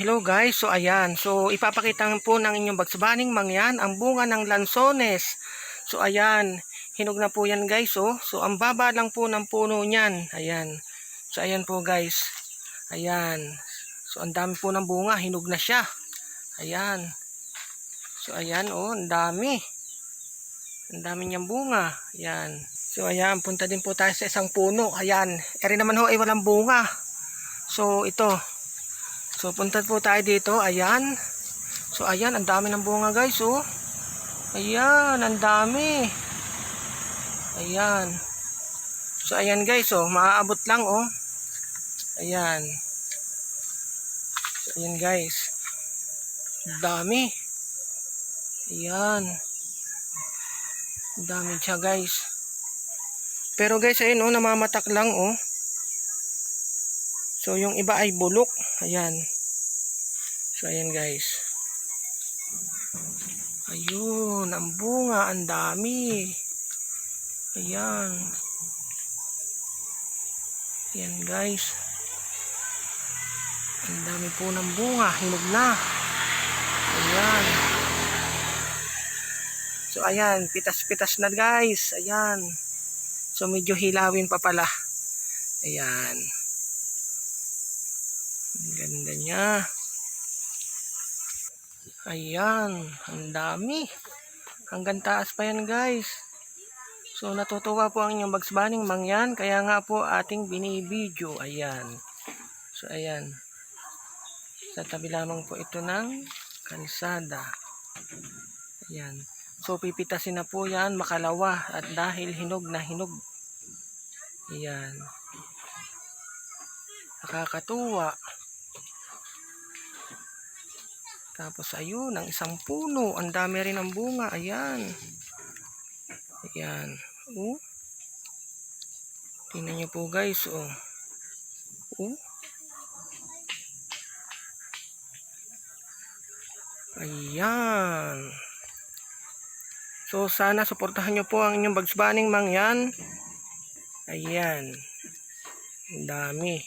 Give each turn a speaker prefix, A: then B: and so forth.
A: Hello guys, so ayan. So ipapakita po ng inyong bagsabaning mangyan ang bunga ng lansones. So ayan, hinog na po yan guys. Oh. So ang baba lang po ng puno niyan. Ayan. So ayan po guys. Ayan. So ang dami po ng bunga, hinog na siya. Ayan. So ayan oh, ang dami. Ang dami niyang bunga. Ayan. So ayan, punta din po tayo sa isang puno. Ayan. Eri naman ho ay walang bunga. So ito. So punta po tayo dito. Ayan. So ayan, ang dami ng bunga guys, oh. Ayan, ang dami. Ayan. So ayan guys, oh, maaabot lang, oh. Ayan. So ayan guys. Dami. Ayan. Dami siya guys. Pero guys, ayun, oh, namamatak lang, oh. So, yung iba ay bulok. Ayan. So, ayan guys. Ayun, ang bunga, ang dami. Ayan. Ayan guys. Ang dami po ng bunga, hinog na. Ayan. So, ayan, pitas-pitas na guys. Ayan. So, medyo hilawin pa pala. Ayan. Ang ganda niya. Ayan, ang dami. Hanggang taas pa yan guys. So natutuwa po ang inyong Bugs mangyan. Kaya nga po ating binibidyo. Ayan. So ayan. Sa tabi lamang po ito ng kalsada. Ayan. So pipitasin na po yan makalawa. At dahil hinog na hinog. Ayan. Nakakatuwa. Tapos ayun, ang isang puno. Ang dami rin ng bunga. Ayan. Ayan. Oh. Tingnan niyo po guys. Oh. Oh. Ayan. So sana suportahan niyo po ang inyong Bugs Bunny mangyan. Ayan. Ang dami.